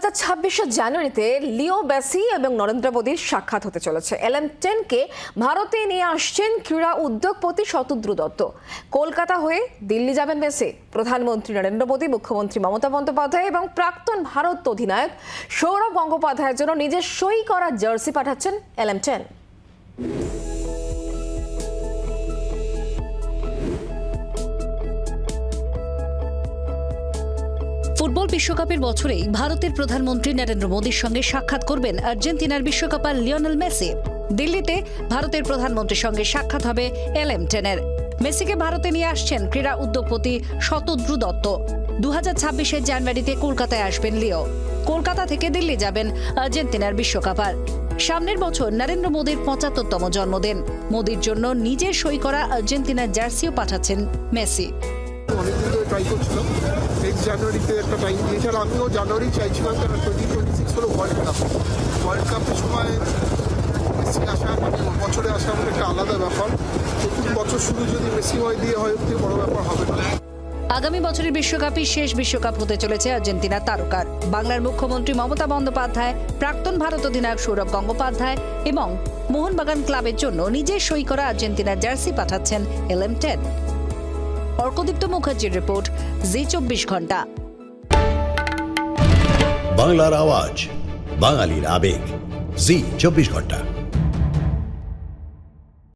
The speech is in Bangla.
হাজার ছাব্বিশে জানুয়ারিতে লিও বেসি এবং নরেন্দ্র মোদীর সাক্ষাৎ হতে চলেছে। এল টেনকে ভারতে নিয়ে আসছেন ক্রীড়া উদ্যোগপতি শতদ্রু দত্ত। কলকাতা হয়ে দিল্লি যাবেন বেসি প্রধানমন্ত্রী নরেন্দ্র মোদী, মুখ্যমন্ত্রী মমতা বন্দ্যোপাধ্যায় এবং প্রাক্তন ভারত অধিনায়ক সৌরভ গঙ্গোপাধ্যায়ের জন্য নিজের সই করা জার্সি পাঠাচ্ছেন এল এম টেন। ফুটবল বিশ্বকাপের বছরেই ভারতের প্রধানমন্ত্রী নরেন্দ্র মোদীর সঙ্গে সাক্ষাৎ করবেন আর্জেন্টিনার বিশ্বকাপার লিওনেল মেসি। দিল্লিতে ভারতের প্রধানমন্ত্রীর সঙ্গে সাক্ষাৎ হবে এল এম টেনের। মেসিকে ভারতে নিয়ে আসছেন ক্রীড়া উদ্যোগপতি শতদ্রু দত্ত। দু হাজার জানুয়ারিতে কলকাতায় আসবেন লিও। কলকাতা থেকে দিল্লি যাবেন আর্জেন্টিনার বিশ্বকাপার। সামনের বছর নরেন্দ্র মোদীর পঁচাত্তরতম জন্মদিন। মোদীর জন্য নিজের সই করা আর্জেন্টিনার জার্সিও পাঠাচ্ছেন মেসি। অনেকদিন ধরে ট্রাই করছিলাম। নেক্সট জানুয়ারিতে একটা টাইম আর আমিও জানুয়ারি চাইছিলাম কারণ টোয়েন্টি টোয়েন্টি সিক্স হলো ওয়ার্ল্ড কাপ ওয়ার্ল্ড কাপের সময় মেসি আসা মানে বছরে আসা আমাদের একটা আলাদা ব্যাপার। নতুন বছর শুরু যদি মেসি হয়, দিয়ে হয় বড় ব্যাপার হবে না। আগামী বছরের বিশ্বকাপই শেষ বিশ্বকাপ হতে চলেছে আর্জেন্টিনার তারকার। বাংলার মুখ্যমন্ত্রী মমতা বন্দ্যোপাধ্যায়, প্রাক্তন ভারত অধিনায়ক সৌরভ গঙ্গোপাধ্যায় এবং মোহনবাগান ক্লাবের জন্য নিজের সই করা আর্জেন্টিনার জার্সি পাঠাচ্ছেন এল এম টেন অর্কদীপ্ত মুখার্জির রিপোর্ট জি চব্বিশ ঘণ্টা। বাংলার আওয়াজ বাঙালির আবেগ জি চব্বিশ ঘণ্টা।